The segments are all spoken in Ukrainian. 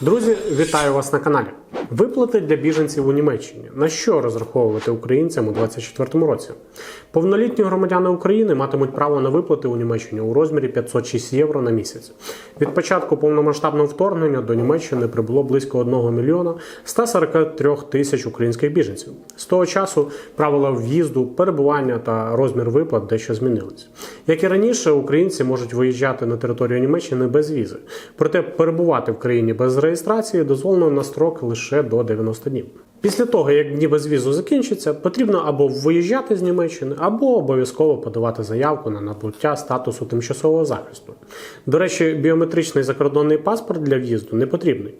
Друзі, вітаю вас на каналі. Виплати для біженців у Німеччині. На що розраховувати українцям у 2024 році? Повнолітні громадяни України матимуть право на виплати у Німеччині у розмірі 506 євро на місяць. Від початку повномасштабного вторгнення до Німеччини прибуло близько 1 мільйона 143 тисяч українських біженців. З того часу правила в'їзду, перебування та розмір виплат дещо змінились. Як і раніше, українці можуть виїжджати на територію Німеччини без візи. Проте перебувати в країні без реєстрації дозволено на строк лише до 90 днів. Після того, як дні без візу закінчаться, потрібно або виїжджати з Німеччини, або обов'язково подавати заявку на набуття статусу тимчасового захисту. До речі, біометричний закордонний паспорт для в'їзду не потрібний.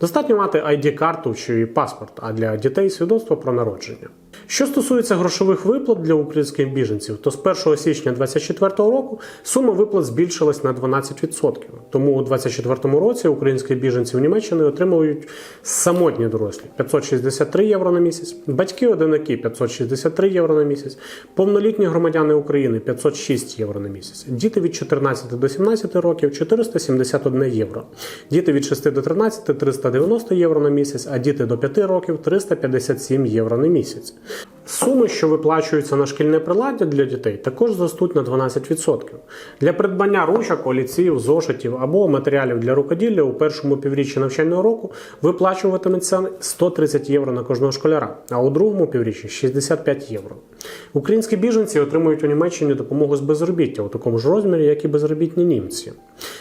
Достатньо мати ID-карту чи паспорт, а для дітей свідоцтво про народження. Що стосується грошових виплат для українських біженців, то з 1 січня 2024 року сума виплат збільшилась на 12%. Тому у 2024 році українські біженці в Німеччині отримують самотні дорослі 563 євро на місяць, батьки одинаки 563 євро на місяць, повнолітні громадяни України 506 євро на місяць, діти від 14 до 17 років 471 євро, діти від 6 до 13 390 євро на місяць, а діти до 5 років 357 євро на місяць. Суми, що виплачуються на шкільне приладдя для дітей, також зростуть на 12%. Для придбання ручок, олівців, зошитів або матеріалів для рукоділля у першому півріччі навчального року виплачуватиметься 130 євро на кожного школяра, а у другому півріччі 65 євро. Українські біженці отримують у Німеччині допомогу з безробіття у такому ж розмірі, як і безробітні німці.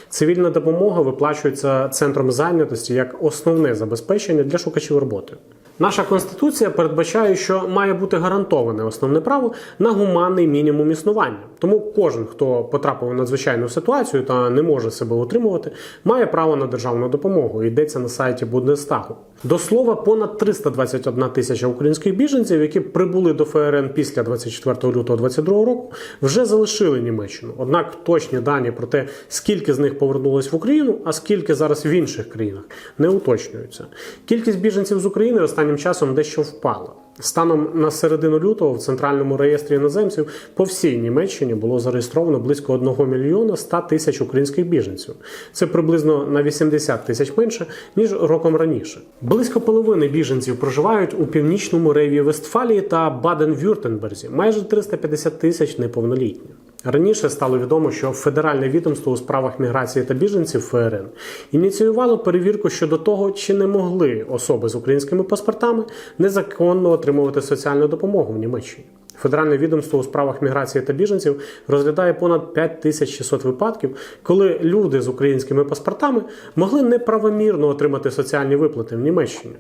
Цивільна допомога виплачується центром зайнятості як основне забезпечення для шукачів роботи. Наша конституція передбачає, що має бути гарантоване основне право на гуманний мінімум існування. Тому кожен, хто потрапив у надзвичайну ситуацію та не може себе утримувати, має право на державну допомогу. Йдеться на сайті Бундестагу. До слова, понад 321 тисяча українських біженців, які прибули до ФРН після 24 лютого 2022 року, вже залишили Німеччину. Однак точні дані про те, скільки з них повернулось в Україну, а скільки зараз в інших країнах, не уточнюються. Кількість біженців з України останнім часом дещо впала. Станом на середину лютого в центральному реєстрі іноземців по всій Німеччині було зареєстровано близько 1 мільйона 100 тисяч українських біженців. Це приблизно на 80 тисяч менше ніж роком раніше. Близько половини біженців проживають у північному рейві Вестфалії та Баден-Вюртенберзі, майже 350 тисяч неповнолітні. Раніше стало відомо, що Федеральне відомство у справах міграції та біженців ФРН ініціювало перевірку щодо того, чи не могли особи з українськими паспортами незаконно отримувати соціальну допомогу в Німеччині. Федеральне відомство у справах міграції та біженців розглядає понад 5600 випадків, коли люди з українськими паспортами могли неправомірно отримати соціальні виплати в Німеччині.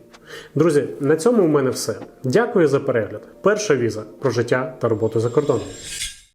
Друзі, на цьому у мене все. Дякую за перегляд. Перша віза про життя та роботу за кордоном.